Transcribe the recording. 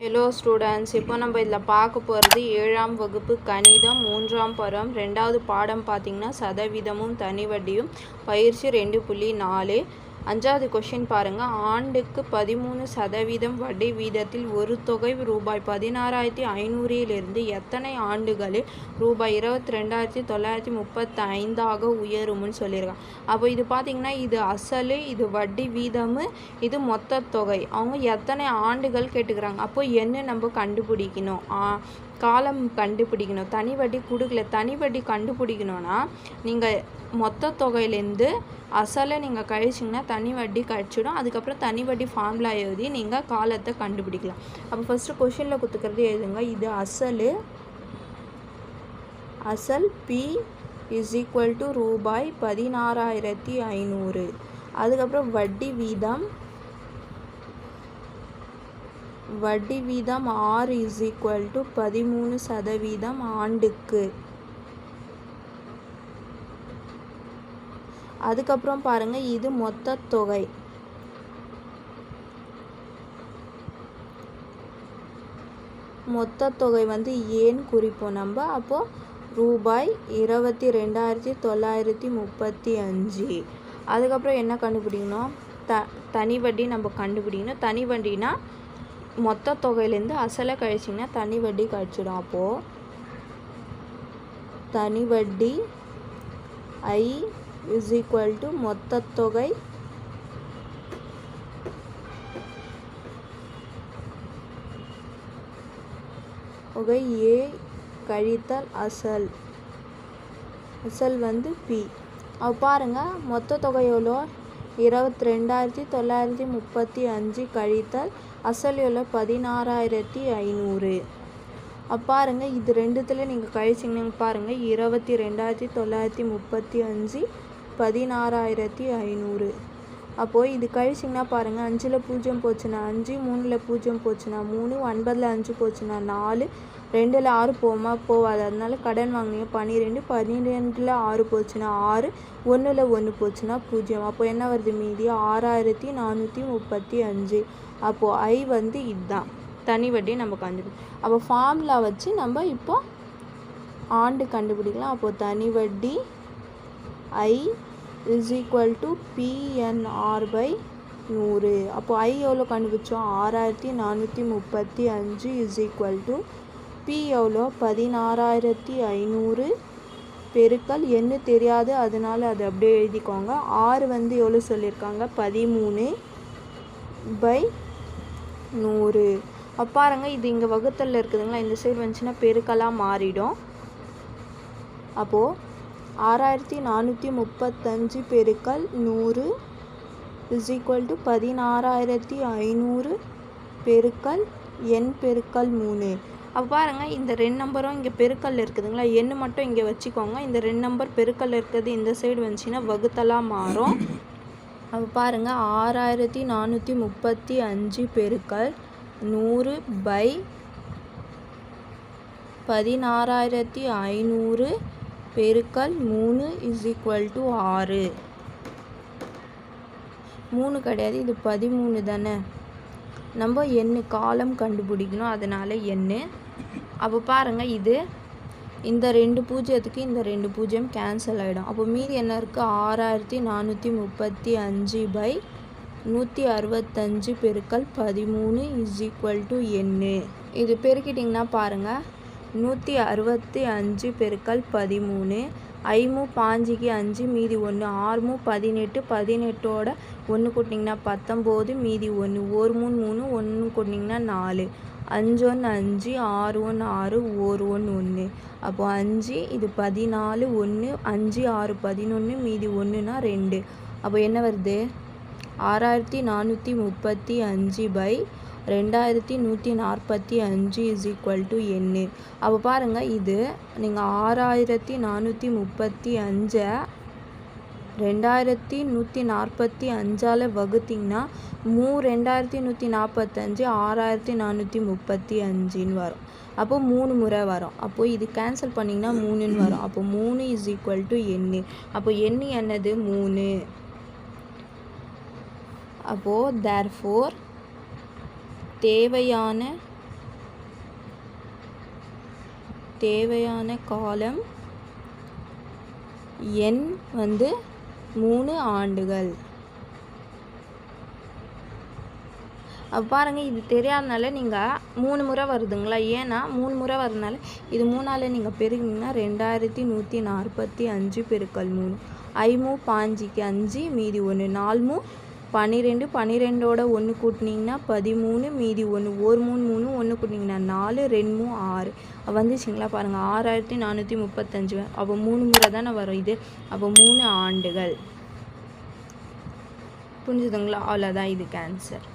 Hello students இப்போ நம்ம இதில் பார்க்க போகிறது ஏழாம் வகுப்பு கணிதம் மூன்றாம் பருவம் ரெண்டாவது பாடம் பார்த்திங்கன்னா சதவீதமும் தனி வட்டியும் பயிற்சி ரெண்டு புள்ளி நாலு. அஞ்சாவது கொஷின் பாருங்கள் ஆண்டுக்கு பதிமூணு சதவீதம் வட்டி வீதத்தில் ஒரு தொகை ரூபாய் பதினாறாயிரத்தி ஐநூறிலிருந்து எத்தனை ஆண்டுகளில் ரூபாய் இருபத்தி ரெண்டாயிரத்தி தொள்ளாயிரத்தி முப்பத்தி ஐந்தாக உயரும்னு சொல்லியிருக்காங்க. அப்போ இது பார்த்திங்கன்னா இது அசல் இது வட்டி வீதம் இது மொத்த தொகை. அவங்க எத்தனை ஆண்டுகள் கேட்டுக்கிறாங்க. அப்போ என்ன நம்ம கண்டுபிடிக்கணும்? காலம் கண்டுபிடிக்கணும். தனி வட்டி கொடுக்கல. தனி வட்டி கண்டுபிடிக்கணும்னா நீங்கள் மொத்த தொகையிலேருந்து அசலை நீங்கள் கழிச்சிங்கன்னா தனி வட்டி கழிச்சிடும். அதுக்கப்புறம் தனி வட்டி ஃபார்முலா எழுதி நீங்கள் காலத்தை கண்டுபிடிக்கலாம். அப்போ ஃபஸ்ட்டு கொஷினில் கொடுத்துக்கிறது எழுதுங்க. இது அசல் அசல் பி இஸ் ஈக்குவல் டு ரூபாய் பதினாறாயிரத்தி ஐநூறு. அதுக்கப்புறம் வட்டி வீதம் வட்டி வீதம் ஆர் இஸ் ஈக்குவல் டு பதிமூணு சதவீதம் ஆண்டுக்கு. அதுக்கப்புறம் பாருங்கள் இது மொத்த தொகை. மொத்த தொகை வந்து ஏன் குறிப்போம் நம்ம. அப்போது ரூபாய் இருபத்தி ரெண்டாயிரத்தி தொள்ளாயிரத்தி முப்பத்தி அஞ்சு. அதுக்கப்புறம் என்ன கண்டுபிடிக்கணும்? த தனி வட்டி நம்ம கண்டுபிடிக்கணும். தனி வட்டினா மொத்த தொகையிலேருந்து அசலை கழிச்சிங்கன்னா தனி வட்டி கழிச்சிடும். அப்போது தனி வட்டி ஐ இஸ் ஈக்குவல் டு மொத்த தொகை தொகை ஏ கழித்தல் அசல். அசல் வந்து பி அப்போ பாருங்க மொத்த தொகை எவ்வளோ? இருபத்தி ரெண்டாயிரத்தி தொள்ளாயிரத்தி முப்பத்தி அஞ்சு கழித்தல் அசல் எவ்வளோ? பதினாறாயிரத்தி ஐநூறு. அப்போ பாருங்க இது ரெண்டுத்தில் நீங்கள் கழிச்சிங்கன்னா பாருங்கள் இருபத்தி ரெண்டாயிரத்தி தொள்ளாயிரத்தி முப்பத்தி அஞ்சு பதினாறாயிரத்தி ஐநூறு. அப்போது இது கழிச்சிங்கன்னா பாருங்கள் அஞ்சில் பூஜ்ஜியம் போச்சுன்னா அஞ்சு மூணில் பூஜ்ஜியம் போச்சுன்னா மூணு ஒன்பதில் அஞ்சு போச்சுன்னா நாலு ரெண்டில் ஆறு போமா? போகாது அதனால கடன் வாங்கினீங்க பன்னிரெண்டு பன்னிரெண்டில் ஆறு போச்சுன்னா ஆறு ஒன்றில் ஒன்று போச்சுன்னா பூஜ்ஜியம். அப்போ என்ன வருது மீதி? ஆறாயிரத்தி நானூற்றி முப்பத்தி அஞ்சு. அப்போது ஐ வந்து இதுதான் தனி வட்டி நம்ம கண்டுபிடி அப்போ ஃபார்முலா வச்சு நம்ம இப்போ ஆண்டு கண்டுபிடிக்கலாம். அப்போது தனி வட்டி I is equal to PNR by நூறு. அப்போது ஐ எவ்வளோ கண்டுபிடிச்சோம்? ஆறாயிரத்தி நானூற்றி முப்பத்தி அஞ்சு இஸ் ஈக்குவல் டு பி எவ்வளோ? பதினாறாயிரத்தி ஐநூறு பெருக்கல். என்ன தெரியாது அதனால அதை அப்படியே எழுதிக்கோங்க. ஆறு வந்து எவ்வளோ சொல்லியிருக்காங்க? பதிமூணு பை நூறு. அப்போ பாருங்க இது இங்கே வகுத்தலில் இருக்குதுங்களா? இந்த சைடு வந்துச்சுன்னா பெருக்கலாக மாறிடும். அப்போது ஆறாயிரத்தி நானூற்றி முப்பத்தஞ்சு பெருக்கல் நூறு இஸ் ஈக்குவல் டு பதினாறாயிரத்தி ஐநூறு பெருக்கல் எண் பெருக்கல் மூணு. அப்போ பாருங்கள் இந்த ரெண்டு நம்பரும் இங்கே பெருக்கல் இருக்குதுங்களா? எண்ணு மட்டும் இங்கே வச்சுக்கோங்க. இந்த ரெண்டு நம்பர் பெருக்கல் இருக்கிறது இந்த சைடு வந்துச்சுன்னா வகுத்தலாக மாறும். அப்போ பாருங்கள் ஆறாயிரத்தி நானூற்றி முப்பத்தி அஞ்சு பெருக்கல் நூறு பை பதினாறாயிரத்தி ஐநூறு பெருக்கல் மூணு இஸ் ஈக்குவல் டு ஆறு. மூணு கிடையாது இது பதிமூணு தானே. நம்ம எண்ணு காலம் கண்டுபிடிக்கணும் அதனால் எண்ணு அப்போ பாருங்கள் இது இந்த ரெண்டு பூஜ்ஜியத்துக்கு இந்த ரெண்டு பூஜ்ஜியம் கேன்சல் ஆகிடும் அப்போ மீதி என்ன இருக்குது ஆறாயிரத்தி நானூற்றி முப்பத்தி அஞ்சு பை நூற்றி அறுபத்தஞ்சு பெருக்கல் பதிமூணு இஸ் ஈக்குவல் டு எண்ணு இது பெருக்கிட்டிங்கன்னா பாருங்கள் நூற்றி அறுபத்தி அஞ்சு பெருக்கல் பதிமூணு. ஐமு பாஞ்சுக்கு அஞ்சு மீதி ஒன்று ஆறுமு பதினெட்டு பதினெட்டோட ஒன்று கூட்டிங்கன்னா பத்தொம்போது மீதி ஒன்று ஒரு மூணு மூணு ஒன்று கூட்டிங்கன்னா நாலு. அஞ்சு ஒன்று அஞ்சு ஆறு ஒன்று ஆறு ஒரு ஒன்று ஒன்று அப்போது அஞ்சு இது பதினாலு ஒன்று அஞ்சு ஆறு பதினொன்று மீதி ஒன்றுனா ரெண்டு. அப்போ என்ன வருது? ஆறாயிரத்தி நானூற்றி முப்பத்தி அஞ்சு பை ரெண்டாயிரத்தி நூற்றி நாற்பத்தி அஞ்சு இஸ் ஈக்குவல் டு எண்ணு அப்போ பாருங்கள் இது நீங்கள் ஆறாயிரத்தி நானூற்றி முப்பத்தி அஞ்சை ரெண்டாயிரத்தி நூற்றி நாற்பத்தி அஞ்சால் வகுத்திங்கன்னா மூ ரெண்டாயிரத்தி நூற்றி நாற்பத்தஞ்சு ஆறாயிரத்தி நானூற்றி முப்பத்தி அஞ்சுன்னு வரும். அப்போ மூணு முறை வரும். அப்போது இது கேன்சல் பண்ணிங்கன்னா மூணுன்னு வரும். அப்போ மூணு இஸ் ஈக்குவல் டு எண்ணு அப்போ எண்ணு என்னது? மூணு. அப்போது தேர் ஃபோர் தேவையான தேவையான காலம் எண் வந்து மூணு ஆண்டுகள். பாருங்கள் இது தெரியாதனால நீங்கள் மூணு முறை வருதுங்களா? ஏன்னா மூணு முறை வரதுனால இது மூணால் நீங்கள் பெருகிங்கன்னா ரெண்டாயிரத்தி நூற்றி நாற்பத்தி அஞ்சு பெருக்கல் மூணு. ஐமு பாஞ்சிக்கு அஞ்சு மீதி ஒன்று நாலு மூ பன்னிரெண்டு பன்னிரெண்டோட ஒன்று கூட்டினீங்கன்னா பதிமூணு மீதி ஒன்று ஒரு மூணு மூணு ஒன்று கூட்டினீங்கன்னா நாலு ரெண்டு மூணு ஆறு. வந்துச்சுங்களா பாருங்கள் ஆறாயிரத்தி நானூற்றி முப்பத்தஞ்சு. அப்போ மூணு முறை தானே வரும் இது. அப்போ மூணு ஆண்டுகள். புரிஞ்சுதுங்களா? அவ்வளோதான் இதுக்கு ஆன்சர்